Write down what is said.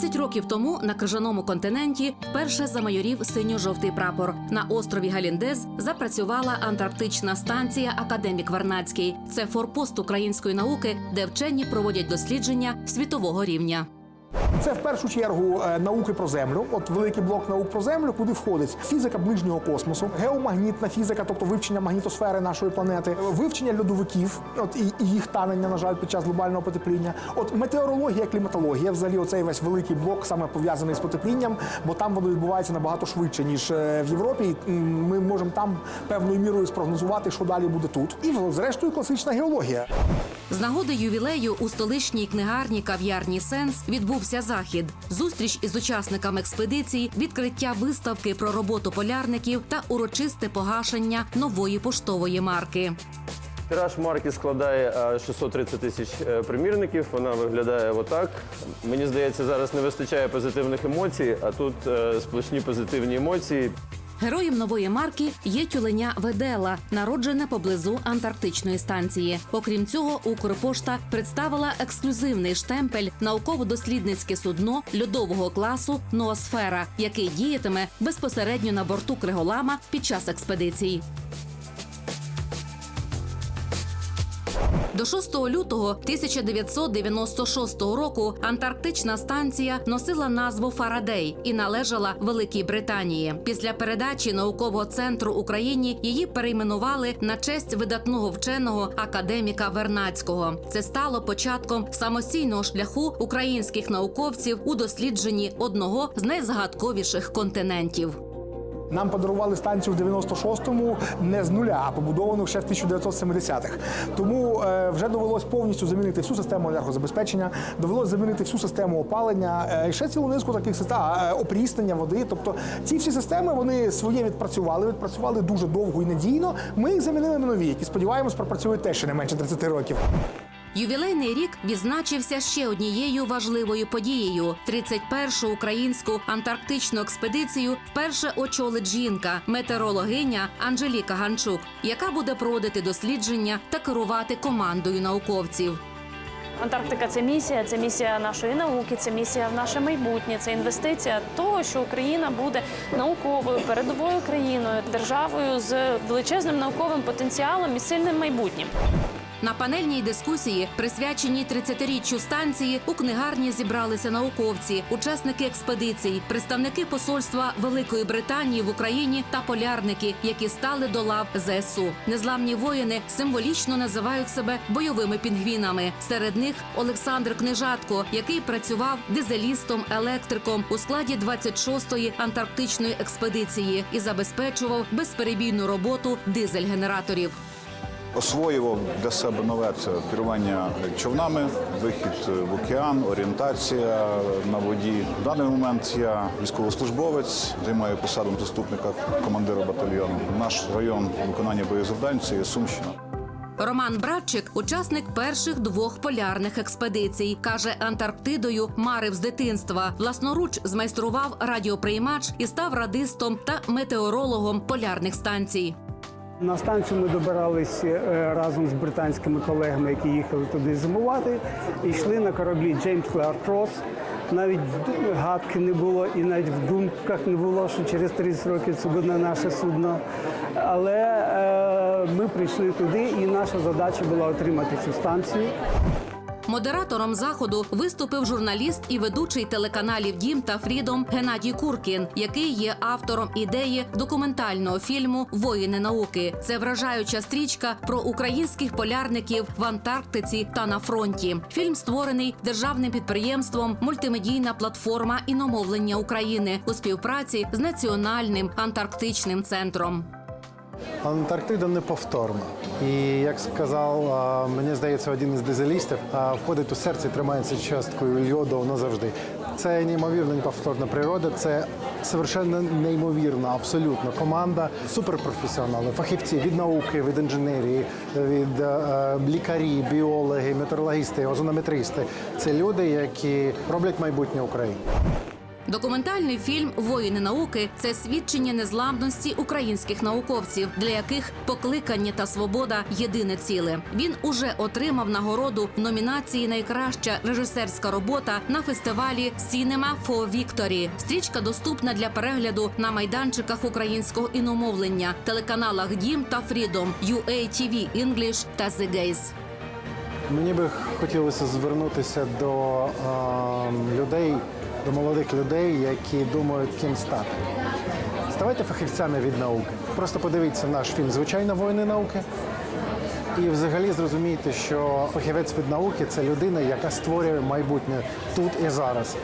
30 років тому на крижаному континенті вперше замайорів синьо-жовтий прапор. На острові Галіндез запрацювала антарктична станція Академік Варнацький. Це форпост української науки, де вчені проводять дослідження світового рівня. Це в першу чергу е, науки про землю. От великий блок наук про землю, куди входить фізика ближнього космосу, геомагнітна фізика, тобто вивчення магнітосфери нашої планети, вивчення льодовиків, от і, їх танення, на жаль, під час глобального потепління. От метеорологія, кліматологія, взагалі, оцей весь великий блок саме пов'язаний з потеплінням, бо там воно відбувається набагато швидше ніж е, в Європі. І, Ми можемо там певною мірою спрогнозувати, що далі буде тут. І зрештою класична геологія. З нагоди ювілею у столичній книгарні кав'ярні Сенс відбувся захід. Зустріч із учасниками експедиції, відкриття виставки про роботу полярників та урочисте погашення нової поштової марки. Тираж марки складає е, 630 тисяч е, примірників. Вона виглядає отак. Мені здається, зараз не вистачає позитивних емоцій, а тут е, сплошні позитивні емоції. Героєм нової марки є тюленя Ведела, народжене поблизу антарктичної станції. Окрім цього, Укрпошта представила ексклюзивний штемпель науково-дослідницьке судно льодового класу Ноосфера, який діятиме безпосередньо на борту Криголама під час експедицій. До 6 лютого 1996 року антарктична станція носила назву Фарадей і належала Великій Британії. Після передачі наукового центру Україні її перейменували на честь видатного вченого академіка Вернацького. Це стало початком самостійного шляху українських науковців у дослідженні одного з найзагадковіших континентів. Нам подарували станцію в 96-му не з нуля, а побудовану ще в 1970-х. Тому е, вже довелось повністю замінити всю систему енергозабезпечення, довелось замінити всю систему опалення, е, і ще цілу низку таких систем е, опріснення води. Тобто ці всі системи вони своє відпрацювали, відпрацювали дуже довго і надійно. Ми їх замінили на нові, які сподіваємось пропрацюють теж ще не менше 30 років. Ювілейний рік відзначився ще однією важливою подією: 31-шу українську антарктичну експедицію вперше очолить жінка, метеорологиня Анжеліка Ганчук, яка буде проводити дослідження та керувати командою науковців. Антарктика це місія, це місія нашої науки, це місія в наше майбутнє, це інвестиція того, що Україна буде науковою передовою країною, державою з величезним науковим потенціалом і сильним майбутнім. На панельній дискусії, присвяченій 30-річчю станції, у книгарні зібралися науковці, учасники експедицій, представники посольства Великої Британії в Україні та полярники, які стали до лав ЗСУ. Незламні воїни символічно називають себе бойовими пінгвінами. Серед них Олександр Книжатко, який працював дизелістом електриком у складі 26-ї антарктичної експедиції і забезпечував безперебійну роботу дизель-генераторів. Освоював для себе нове це керування човнами, вихід в океан, орієнтація на воді. В даний момент я військовослужбовець, займаю посаду заступника командира батальйону. Наш район виконання боєзавдань це є Сумщина. Роман Братчик, учасник перших двох полярних експедицій, каже, Антарктидою марив з дитинства. Власноруч змайстрував радіоприймач і став радистом та метеорологом полярних станцій. На станцію ми добирались е, разом з британськими колегами, які їхали туди зимувати, і йшли на кораблі Джеймс Кларк Рос. Навіть гадки не було, і навіть в думках не було, що через 30 років це буде наше судно. Але е, ми прийшли туди, і наша задача була отримати цю станцію. Модератором заходу виступив журналіст і ведучий телеканалів Дім та Фрідом Геннадій Куркін, який є автором ідеї документального фільму Воїни науки. Це вражаюча стрічка про українських полярників в Антарктиці та на фронті. Фільм створений державним підприємством Мультимедійна платформа іномовлення України у співпраці з Національним антарктичним центром. Антарктида неповторна. І як сказав, мені здається, один із дизелістів входить у серце і тримається часткою льоду назавжди. Це неймовірно неповторна природа, це совершенно неймовірна, абсолютно команда, суперпрофесіонали, фахівці від науки, від інженерії, від е, лікарі, біологи, метеорологісти, озонометристи. Це люди, які роблять майбутнє України. Документальний фільм Воїни науки це свідчення незламності українських науковців, для яких покликання та свобода єдине ціле. Він уже отримав нагороду в номінації Найкраща режисерська робота на фестивалі Cinema for Victory. Стрічка доступна для перегляду на майданчиках українського іномовлення, телеканалах Дім та Фрідом, UATV English та The Gaze. Мені би хотілося звернутися до е, людей, до молодих людей, які думають, ким стати. Ставайте фахівцями від науки. Просто подивіться наш фільм Звичайно воїни науки. І взагалі зрозумійте, що фахівець від науки це людина, яка створює майбутнє тут і зараз.